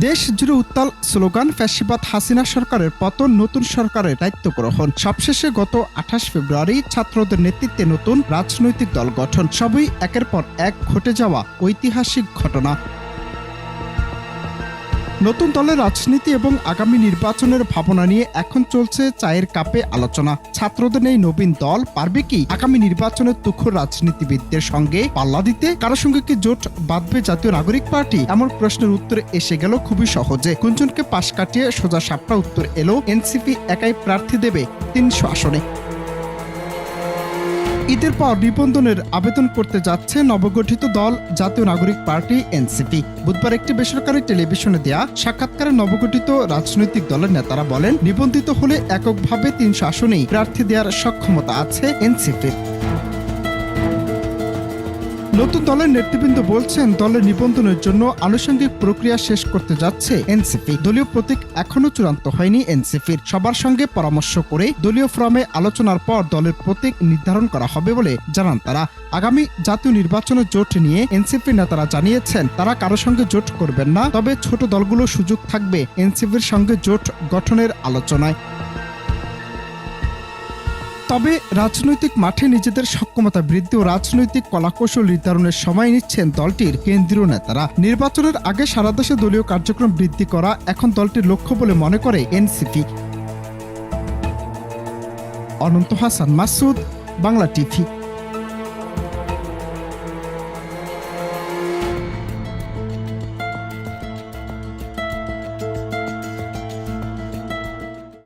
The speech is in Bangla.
দেশ জুড়ে উত্তাল স্লোগান, ফ্যাসিবাদ, হাসিনা সরকারের পতন, নতুন সরকারের দায়িত্ব গ্রহণ। সবশেষে গত আঠাশ ফেব্রুয়ারি ছাত্রদের নেতৃত্বে নতুন রাজনৈতিক দল গঠন। সবই একের পর এক ঘটে যাওয়া ঐতিহাসিক ঘটনা। নতুন দলের রাজনীতি এবং আগামী নির্বাচনের ভাবনা নিয়ে এখন চলছে চায়ের কাপে আলোচনা। ছাত্রদের এই নবীন দল, পারবে কি? আগামী নির্বাচনের তুখর রাজনীতিবিদদের সঙ্গে পাল্লা দিতে? কারও সঙ্গে কি জোট বাঁধবে জাতীয় নাগরিক পার্টি? এমন প্রশ্নের উত্তর এসে গেল খুবই সহজে। গুঞ্জনকে পাশ কাটিয়ে সোজা সাপটা উত্তর এলো। এনসিপি একাই প্রার্থী দেবে তিনশো আসনে। ঈদের পর নিবন্ধনের আবেদন করতে যাচ্ছে নবগঠিত দল, জাতীয় নাগরিক পার্টি, এনসিপি। বুধবার একটি বেসরকারি টেলিভিশনে দেয়া সাক্ষাৎকারে নবগঠিত রাজনৈতিক দলের নেতারা বলেন, নিবন্ধিত হলে এককভাবে তিনশো আসনেই প্রার্থী দেওয়ার সক্ষমতা আছে এনসিপির নতুন দলের নেতৃবৃন্দ বলছেন দলের নিবন্ধনের জন্য আনুষঙ্গিক প্রক্রিয়া শেষ করতে যাচ্ছে এনসিপি। দলীয় প্রতীক এখনও চূড়ান্ত হয়নি এনসিপির। সবার সঙ্গে পরামর্শ করে দলীয় ফোরামে আলোচনার পর দলের প্রতীক নির্ধারণ করা হবে বলে জানান তারা। আগামী জাতীয় নির্বাচনের জোট নিয়ে এনসিপি নেতারা জানিয়েছেন, তারা কারও সঙ্গে জোট করবেন না, তবে ছোট দলগুলো সুযোগ থাকবে এনসিপির সঙ্গে জোট গঠনের আলোচনায়। তবে রাজনৈতিক মাঠে নিজেদের সক্ষমতা বৃদ্ধি ও রাজনৈতিক কলাকৌশল নির্ধারণের সময় নিচ্ছেন দলটির কেন্দ্রীয় নেতারা। নির্বাচনের আগে সারা দেশে দলীয় কার্যক্রম বৃদ্ধি করা এখন দলটির লক্ষ্য বলে মনে করে এনসিপি। অনন্ত হাসান মাসুদ, বাংলা টিভি।